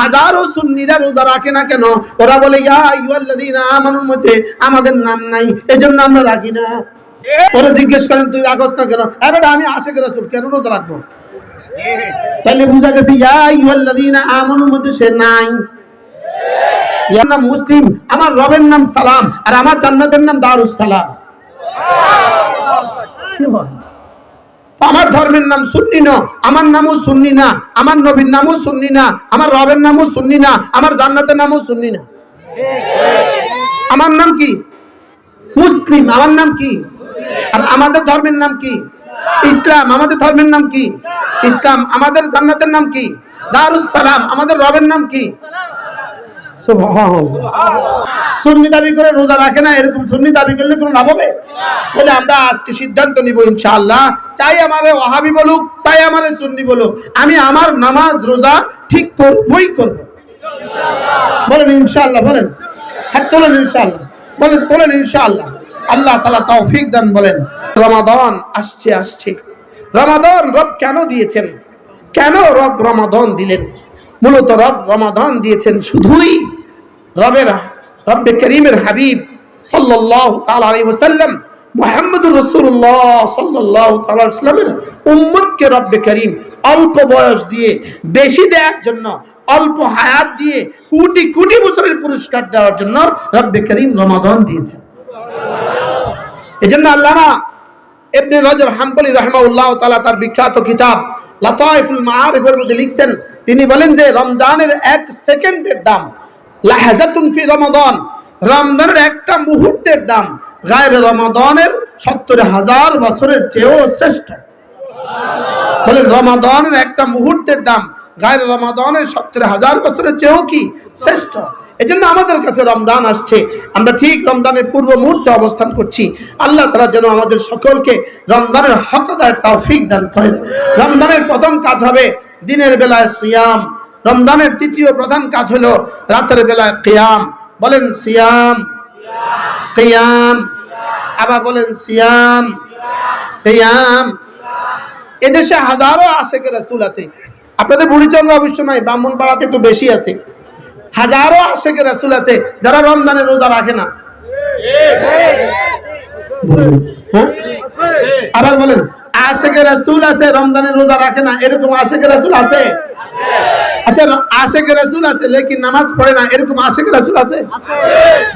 হাজারো সুন্নিরা রোজা রাখে না কেন? ওরা বলে ইয়া আইয়ুহাল্লাযীনা আমানুর মধ্যে আমাদের নাম নাই এজন্য আমরা রাখি না। ওরা জিজ্ঞেস করেন তুই রাখস না কেন? এবার আমি আশেক রাসূল কেন রোজা রাখব? তাহলে বুঝা গেছে ইয়া আইয়ুহাল্লাযীনা আমানুর মধ্যে সে নাই। ইয়ার নাম মুসলিম আমার রবের নাম সালাম আর আমার জান্নাতের নাম দারুস সালাম। কি হয়? আমার ধর্মের নাম সুন্নি না, আমার নামও সুন্নি না, আমার নবীর নামও সুন্নি না, আমার রবের নামও সুন্নি না, আমার জান্নাতের নামও সুন্নি না। আমার নাম কি? মুসলিম, আমার নাম কি? আর আমাদের ধর্মের নাম কি? ইসলাম, আমাদের ধর্মের নাম কি? ইসলাম, আমাদের জান্নাতের নাম কি? দারুস সালাম, আমাদের রবের নাম কি? সুন্নি দাবি করে রোজা রাখে না, এরকম সুন্নি দাবি করলে কোনো লাভ হবে? বলে আমরা আজকে সিদ্ধান্ত নিব ইনশাআল্লাহ। চাই আমারে ওহাবি বলুক, চাই আমারে সুন্নি বলুক। আমি আমার নামাজ, রোজা ঠিক করবই করব। বলেন ইনশাআল্লাহ, বলেন। হ্যাঁ তোলেন ইনশাআল্লাহ। বলেন, তোলেন ইনশাআল্লাহ। আল্লাহ তালা তৌফিক দান বলেন। রমাদান আসছে আসছে। রমাদান রব কেন দিয়েছেন? কেন রব রমাদান দিলেন? মূলত রব রমাদান দিয়েছেন শুধুই রবের রব্বে করিমের হাবিব সাল্লাল্লাহু তাআলা আলাইহি ওয়াসাল্লাম মুহাম্মদুর তাআলা আলাইহি ওয়াসাল্লামের উম্মতকে রব্বে করিম অল্প বয়স দিয়ে বেশি দেওয়ার জন্য, অল্প হায়াত দিয়ে কোটি কোটি বছরের পুরস্কার দেওয়ার জন্য রব্বে করিম রমাদান দিয়েছেন। এজন্য আল্লামা ইবনে রজব হাম্বলি রাহমাহুল্লাহ তাআলা তার বিখ্যাত কিতাব লাতাইফুল মাআরিফের মধ্যে লিখছেন, তিনি বলেন যে রমজানের এক সেকেন্ডের দাম লাহাজাতুন ফি রমাদান। রমজানের একটা মুহূর্তের দাম গায়ের রমাদানের সত্তর হাজার বছরের চেয়েও শ্রেষ্ঠ। বলেন রমাদানের একটা মুহূর্তের দাম গায়ের রমাদানের সত্তর হাজার বছরের চেয়েও কি শ্রেষ্ঠ? এজন্য আমাদের কাছে রমজান আসছে। আমরা ঠিক রমজানের পূর্ব মুহূর্তে অবস্থান করছি। আল্লাহ তারা যেন আমাদের সকলকে রমজানের হকদার তৌফিক দান করেন। রমজানের প্রথম কাজ হবে দিনের বেলায় সিয়াম। রমজানের তৃতীয় প্রধান কাজ হলো রাতের বেলা কিয়াম। বলেন সিয়াম। কিয়াম। আবার বলেন সিয়াম। কিয়াম। এদেশে হাজারো আশেকের রাসূল আছে। আপনাদের বুড়িচঙ্গ অবশ্য নয় ব্রাহ্মণ পাড়াতে একটু বেশি আছে। হাজারো আশেকের রাসূল আছে, যারা রমজানের রোজা রাখে না। হ্যাঁ? আবার বলেন আশেকের রাসূল আছে রমজানে রোজা রাখে না, এরকম আশেকের রাসূল আছে? আচ্ছা রাসূল আছে, লেকিন নামাজ পড়ে না, এরকম রাসূল আছে?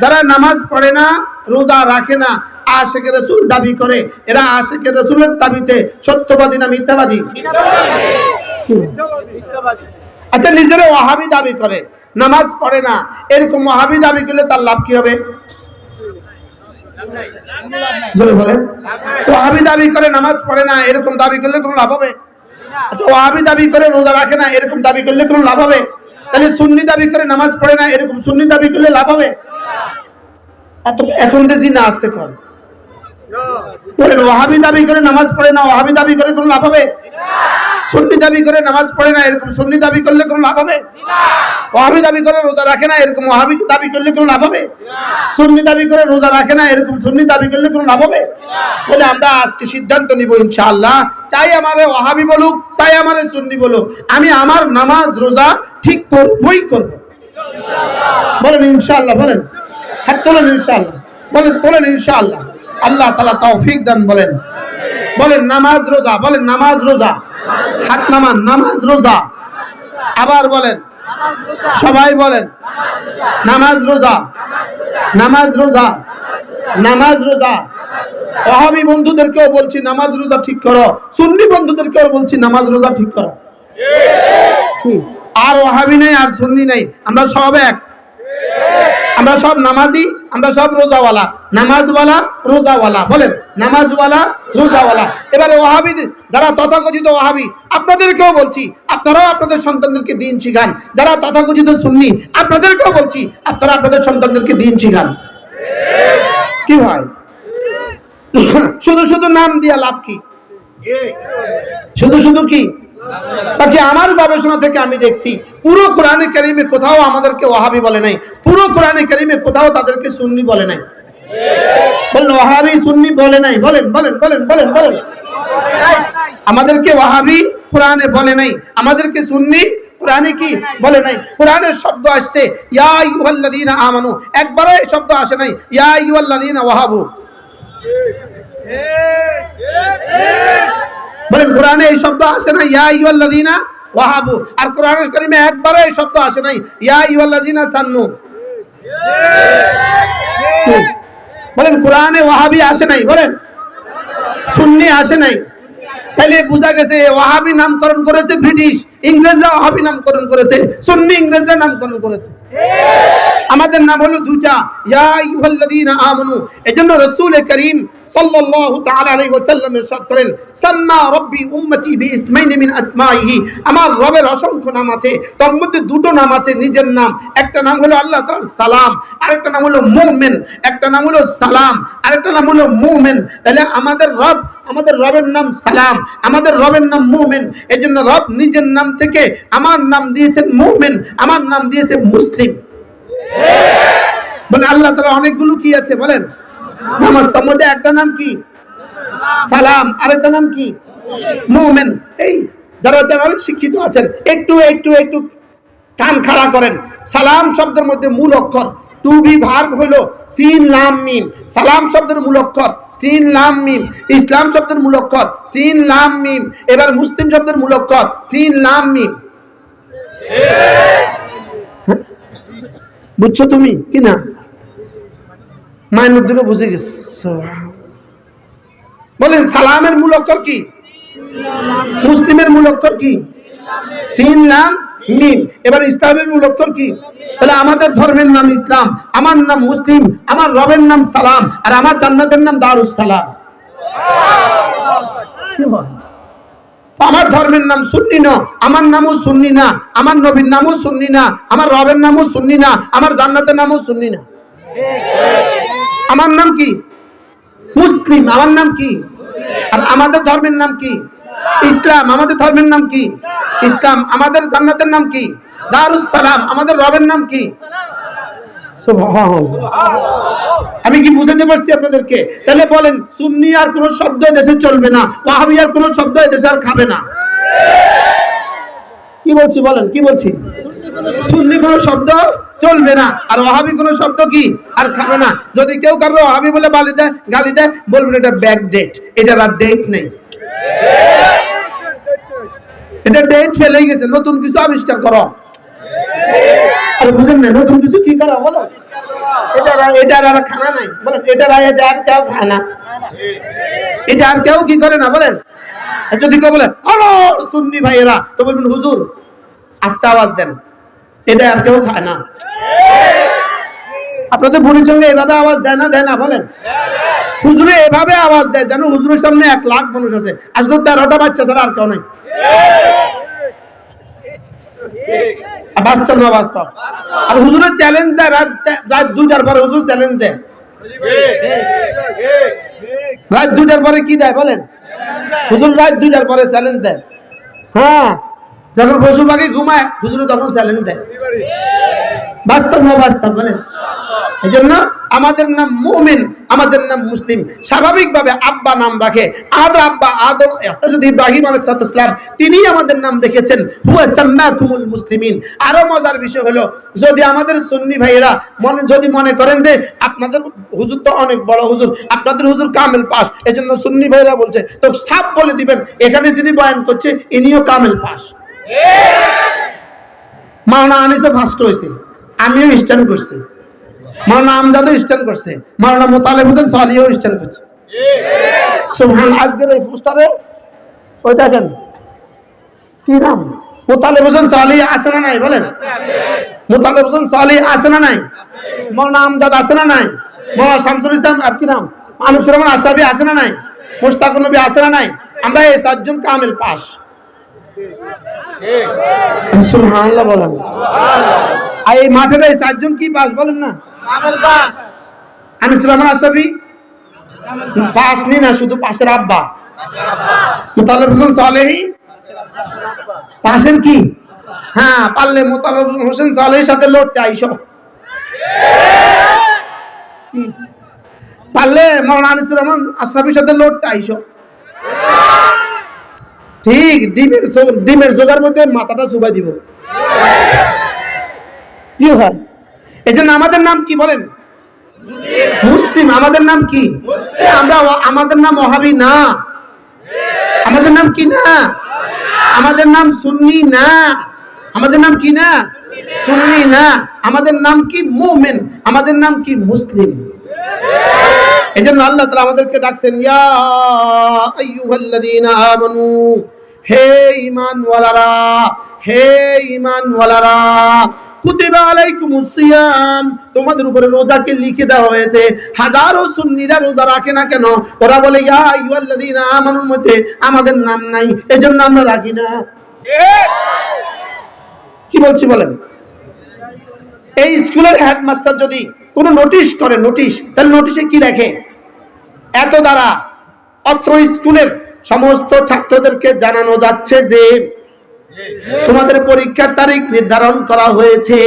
যারা নামাজ পড়ে না, রোজা রাখে না রাসূল দাবি করে। এরা রাসূলের দাবিতে সত্যবাদী না মিথ্যাবাদী? আচ্ছা নিজেরা ওয়াহাবি দাবি করে, নামাজ পড়ে না, এরকম ওয়াহাবি দাবি করলে তার লাভ কি হবে? বলেন। ওয়াহাবি দাবি করে নামাজ পড়ে না, এরকম দাবি করলে কোনো লাভ হবে? আচ্ছা ওয়াহাবি দাবি করে রোজা রাখে না, এরকম দাবি করলে কোনো লাভ হবে? তাহলে সুন্নি দাবি করে নামাজ পড়ে না, এরকম সুন্নি দাবি করলে লাভ হবে? এখন যে না, আসতে কর। ওয়াহাবি দাবি করে নামাজ পড়ে না ওয়াহাবি দাবি করে কোনো লাভ হবে? সুন্নি দাবি করে নামাজ পড়ে না এরকম সুন্নি দাবি করলে কোনো লাভ হবে? ওয়াহাবি দাবি করে রোজা রাখে না এরকম ওয়াহাবি দাবি করলে কোনো লাভ হবে? সুন্নি দাবি করে রোজা রাখে না এরকম সুন্নি দাবি করলে কোনো লাভ হবে? বলে আমরা আজকে সিদ্ধান্ত নিব ইনশাআল্লাহ চাই আমারে ওয়াহাবি বলুক চাই আমারে সুন্নি বলুক আমি আমার নামাজ রোজা ঠিক করবই করব। বলেন ইনশাআল্লাহ বলেন। হ্যাঁ তোলেন ইনশাআল্লাহ। বলেন তোলেন ইনশাআল্লাহ। আল্লাহ তালা তৌফিক দান বলেন। বলেন নামাজ রোজা বলেন নামাজ রোজা। হাত নামান, নামাজ, রোজা। আবার বলেন, সবাই বলেন, নামাজ, রোজা। নামাজ রোজা। নামাজ, রোজা। অহাবি বন্ধুদেরকেও বলছি, নামাজ, রোজা ঠিক করো। সুন্নি বন্ধুদেরকেও বলছি, নামাজ, রোজা ঠিক করো। আর ওহাবি নেই, আর সুন্নি নেই। আমরা সব এক। আমরা সব নামাজি আমরা সব রোজাওয়ালা। নামাজওয়ালা, রোজাওয়ালা। বলেন, নামাজওয়ালা, রোজাওয়ালা। এবারে ওহাবি যারা তথাকথিত ওহাবি আপনাদেরকেও বলছি, আপনারাও আপনাদের সন্তানদেরকে দিন শিখান। যারা তথাকথিত সুন্নি, আপনাদেরকেও বলছি, আপনারা আপনাদের সন্তানদেরকে দিন শিখান। কি হয়? শুধু শুধু নাম দিয়া লাভ কি? শুধু শুধু কি? বাকি আমার গবেষণা থেকে আমি দেখছি, পুরো কোরআনে কারিমে কোথাও আমাদেরকে ওয়াহাবি বলে নাই, পুরো কোরআনে কারিমে কোথাও তাদেরকে সুন্নি বলে নাই। সুন্নি বলে নাই, বলেন বলেন বলেন বলেন বলেন। আমাদেরকে ওয়াহাবি কোরআনে বলে নাই, আমাদেরকে সুন্নি কোরআনে কি বলে নাই? কোরআনের শব্দ আসছে, ইয়া আইয়ুহাল্লাযীনা আমানু, একবারও এই শব্দ আসে নাই, ইয়া আইয়ুহাল্লাযীনা ওয়াহাবু। বলেন কোরআনে এই শব্দ আসে না ইয়া আইয়ুহাল্লাযীনা ওয়াহাবু। আর কোরআনের কারিমে একবারও এই শব্দ আসে নাই, ইয়া আইয়ুহাল্লাযীনা সান্নু। বলেন, কোরআনে ওয়াহাবি আসে নাই, বলেন। সুন্নি আসে নাই। তাহলে বোঝা গেছে ওয়াহাবি নামকরণ করেছে ব্রিটিশ, ইংরেজরা ওয়াহাবি নামকরণ করেছে, সুন্নি ইংরেজরা নামকরণ করেছে। আমাদের নাম হলো দুটা ইয়া আইয়ুহাল্লাযীনা আমানু। এজন্য রাসূল করিম সাল্লাল্লাহু তাআলা আলাইহি ওয়াসাল্লাম ইরশাদ করেন, সাম্মা রাব্বি উম্মতি বিইসমাইনি মিন আসমাইহি। আমার রবের অসংখ্য নাম আছে, তার মধ্যে দুটো নাম আছে নিজের নাম। একটা নাম হলো আল্লাহ সালাম, আরেকটা নাম হলো মুমিন। একটা নাম হলো সালাম, আরেকটা নাম হলো মুমিন। তাহলে আমাদের রব, আমাদের রবের নাম সালাম, আমাদের রবের নাম মুমিন। এজন্য রব নিজের নাম থেকে আমার নাম দিয়েছেন মুমিন, আমার নাম দিয়েছে মুসলিম। বলে আল্লাহ তাআলা অনেকগুলো কি আছে বলেন? মধ্যে একটা নাম কি? সালাম, আরেকটা নাম কি? এই, যারা যারা শিক্ষিত আছেন, একটু একটু একটু কান খাড়া করেন। সালাম শব্দের মধ্যে মূল অক্ষর। টু বি ভার্ব হলো সিন, লাম, মিম। সালাম শব্দের মূল অক্ষর, সিন, লাম, মিম। ইসলাম শব্দের মূল অক্ষর, সিন, লাম, মিম। এবার মুসলিম শব্দের মূল অক্ষর, সিন, লাম, মিম। বুঝছ তুমি? কি না? মাইনুদ্দিন বুঝে গেছে। বলেন, সালামের মূল অক্ষর কি? মুসলিমের মূল অক্ষর কি? সিন, লাম, মিম। এবার ইসলামের মূল অক্ষর কি? তাহলে আমাদের ধর্মের নাম ইসলাম, আমার নাম মুসলিম, আমার রবের নাম সালাম, আর আমার জান্নাতের নাম দারুস সালাম আমার ধর্মের নাম সুন্নি না, আমার নামও সুন্নি না, আমার নবীর নামও সুন্নি না, আমার রবের নামও সুন্নি না, আমার জান্নাতের নামও সুন্নি না। আমার নাম কি? মুসলিম, আমার নাম কি? আর আমাদের ধর্মের নাম কি? ইসলাম, আমাদের ধর্মের নাম কি? ইসলাম, আমাদের জান্নাতের নাম কি? দারুস সালাম আমাদের রবের নাম কি? আমি কি বুঝাতে পারছি আপনাদেরকে? তাহলে বলেন, সুন্নি আর কোন শব্দ দেশে চলবে না, ওয়াহাবি আর কোন শব্দ দেশে আর খাবে না। কি বলছি বলেন, কি বলছি? সুন্নি কোন শব্দ? চলবে না। আর ওয়াহাবি কোন শব্দ কি? আর খাবে না। যদি কেউ কারও ওয়াহাবি বলে গালি দেয় গালি দেয়, বলবেন এটা ব্যাক ডেট এটার আর ডেট নেই। এটা ডেট ফেলে গেছে। নতুন কিছু আবিষ্কার করো। বলো এটা এটা এটা বলে হুজুর, আস্তে আওয়াজ দেন। এটা আর কেউ খায় না। আপনাদের বুড়ির সঙ্গে এভাবে আওয়াজ দেয় না দেয় না, বলেন। হুজুরে এভাবে আওয়াজ দেয়, যেন হুজুরের সামনে এক লাখ মানুষ আছে আজকে তেরোটা বাচ্চা ছাড়া আর কেউ নেই। বাস্তব না বাস্তব? আর হুজুরের চ্যালেঞ্জ দেয় রাত রাত দুটার পরে হুজুর চ্যালেঞ্জ দেয়। রাত দুটার পরে কি দেয়, বলেন? হুজুর রাত দুটার পরে চ্যালেঞ্জ দেয়। হ্যাঁ যখন পশু পাখি ঘুমায়, হুজুরে তখন চ্যালেঞ্জ দেয়। বাস্তব না বাস্তব বলেন? এই জন্য আমাদের নাম মুমিন, আমাদের নাম মুসলিম। স্বাভাবিকভাবে আব্বা নাম রাখে। আদ আব্বা আদম হযরত ইব্রাহিম আলাইহিস সালাম তিনি আমাদের নাম রেখেছেন। হুয়া সাম্মাকুমুল মুসলিমিন। আরও মজার বিষয় হলো, যদি আমাদের সুন্নি ভাইয়েরা মনে, যদি মনে করেন যে আপনাদের হুজুর তো অনেক বড় হুজুর, আপনাদের হুজুর কামেল পাস, এজন্য সুন্নি ভাইয়েরা বলছে, তো সাপ বলে দিবেন, এখানে যিনি বয়ান করছে, ইনিও কামেল পাস। মাওনা আনিসে ফার্স্ট হয়েছে। আমিও স্ট্যান্ড করছি। মাওলানা আমজাদও স্ট্যান্ড করছে। মাওলানা মোতালেব হোসেন সালিও স্ট্যান্ড করছে। সুবহান আজকের এই পোস্টারে ওই দেখেন, কি নাম? মোতালেব হোসেন সালি আছে না নাই? বলেন। মোতালেব হোসেন সালি আছে না নাই? মাওলানা আমজাদ আছে না নাই? মাওলানা শামসুল ইসলাম, আর কি নাম? আনুসুর রহমান আশরাফি আছে না নাই? মুশতাক নবী আছে না নাই? আমরা এই চারজন কামেল পাস সুবহানাল্লাহ বলেন। আর এই মাঠের এই চারজন কি পাস বলেন না? রহমান পাস নি না শুধু পাশের আব্বা। মুতালেব হোসেন সালেহি। পাশের কি? হ্যাঁ পারলে মোতালেব হোসেন সালেহির সাথে লড়তে আইসো? পারলে মৌলানা আনিসুর রহমান আশরাফির সাথে লড়তে আইসো। ঠিক ডিমের ডিমের জোগার মধ্যে মাথাটা চুবাই দিব। কি হয় এই জন্য আমাদের নাম কি বলেন? মুসলিম। আমাদের নাম কি? আমরা আমাদের নাম ওহাবি না। আমাদের নাম কি না? আমাদের নাম সুন্নি না। আমাদের নাম কি না? সুন্নি না। আমাদের নাম কি মুমিন? আমাদের নাম কি মুসলিম? এই জন্য আল্লাহ তালা আমাদেরকে ডাকছেন আমানু, হে ঈমানওয়ালারা হে ঈমানওয়ালারা তোমাদের উপরে রোজাকে লিখে দেওয়া হয়েছে। হাজারো সুন্নিরা রোজা রাখে না কেন? ওরা বলে আমানুর মধ্যে আমাদের নাম নাই, এজন্য আমরা রাখি না। কি বলছি বলেন? এই স্কুলের হেডমাস্টার যদি কোনো নোটিশ করে, নোটিশ, তাহলে নোটিশে কি লেখে? এত দ্বারা অত্র স্কুলের সমস্ত ছাত্রদেরকে জানানো যাচ্ছে যে তোমাদের পরীক্ষার তারিখ নির্ধারণ করা হয়েছে।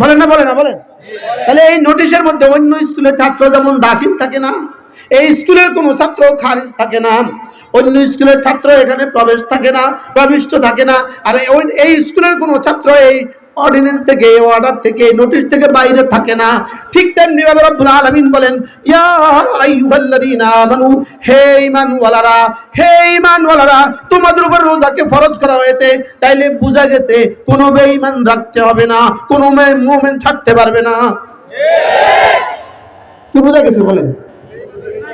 বলেন না বলেন না, বলেন। তাহলে এই নোটিশের মধ্যে অন্য স্কুলের ছাত্র যেমন দাখিল থাকে না, এই স্কুলের কোনো ছাত্র খারিজ থাকে না। অন্য স্কুলের ছাত্র এখানে প্রবেশ থাকে না, প্রবিষ্ট থাকে না। আর এই স্কুলের কোনো ছাত্র এই অর্ডিনেন্স থেকে অর্ডার থেকে নোটিশ থেকে বাইরে থাকে না। ঠিক তেমনি ভাবে রব্বুল আলামিন বলেন, ইয়া আইয়ুহাল্লাযীনা আমানু, হে ঈমানওয়ালারা হে ঈমানওয়ালারা, তোমাদের উপর রোজাকে ফরজ করা হয়েছে। তাইলে বোঝা গেছে, কোনো বেঈমান রাখতে হবে না, কোনো মুমিন ছাড়তে পারবে না। কি বোঝা গেছে বলেন?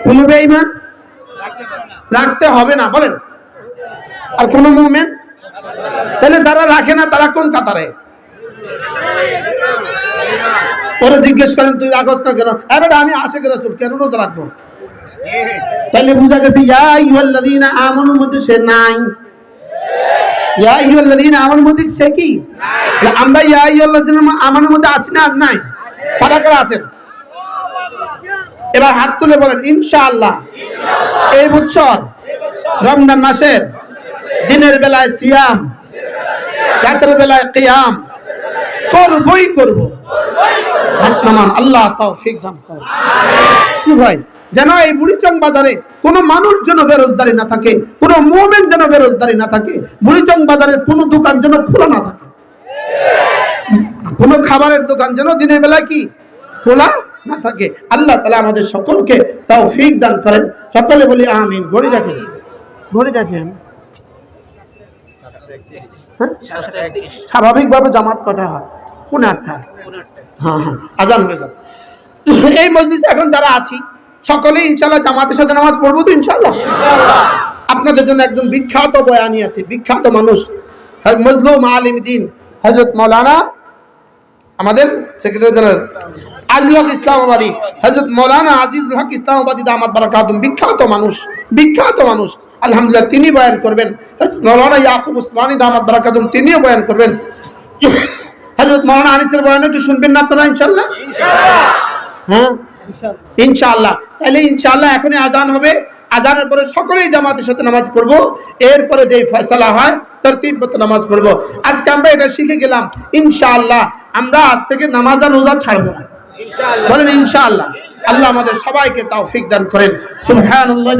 কোনো বেঈমান রাখতে হবে না, বলেন। আর কোন মুভমেন্ট তাহলে যারা রাখে না, তারা কোন কাতারে? পরে জিজ্ঞেস করেন, তুই রাখস না কেন? এবার আমি আশে করে রাসূল, কেন রোজা রাখব? তাহলে বুঝা গেছে মধ্যে সে নাই। আমানুর মধ্যে সে কি? আমরা আমানুর মধ্যে আছি না, আজ নাই। আছেন? এবার হাত তুলে বলেন, ইনশাআল্লাহ, এই বছর রমজান মাসের দিনের বেলায় সিয়াম, রাতের বেলায় কিয়াম করবই করব। হাত নামান, আল্লাহ তৌফিক দান করুন। কি ভাই? যেন এই বুড়িচং বাজারে কোনো মানুষ যেন বেরোজগারি না থাকে, কোনো মুভমেন্ট যেন বেরোজগারি না থাকে, বুড়িচং বাজারের কোনো দোকান যেন খোলা না থাকে। কোনো খাবারের দোকান যেন দিনের বেলায় কি খোলা না থাকে। আল্লাহ তালা আমাদের সকলকে তাও ফিক দান করেন। সকলে বলি আমিন। ঘড়ি দেখেন। ঘড়ি দেখেন। হ্যাঁ? স্বাভাবিকভাবে জামাত কটা হয়? কোন আটটা। হ্যাঁ হ্যাঁ। আজান হয়ে যাবে। এই মজলিসে এখন যারা আছি সকলেই ইনশাল্লাহ জামাতের সাথে নামাজ পড়ব তো ইনশাল্লাহ আপনাদের জন্য একজন বিখ্যাত বয়ানি আছে বিখ্যাত মানুষ মজলুম আলিম দিন হজরত মৌলানা আমাদের সেক্রেটারি জেনারেল আজিল হক ইসলামাবাদী হজরত মৌলানা আজিজুল হক ইসলামাবাদী দামাত বারাকাতুম বিখ্যাত মানুষ। বিখ্যাত মানুষ। আলহামদুলিল্লাহ তিনি বয়ান করবেন। মৌলানা ইয়াকুব উসমানী দামাত বারাকাতুম তিনিও বয়ান করবেন। হজরত মৌলানা আনিসের বয়ান একটু শুনবেন না আপনারা ইনশাল্লাহ হ্যাঁ? ইনশাআল্লাহ। তাহলে ইনশাআল্লাহ এখনই আজান হবে। আজানের পরে সকলেই জামাতের সাথে নামাজ পড়ব। এরপরে যেই ফয়সালা হয় তার তিব্বত নামাজ পড়ব। আজকে আমরা এটা শিখে গেলাম ইনশাআল্লাহ। আমরা আজ থেকে নামাজ আর রোজা ছাড়বো না। বলেন ইনশাআল্লাহ। আল্লাহ আমাদের সবাইকে তাও দান করেন। সুবহানাল্লাহ।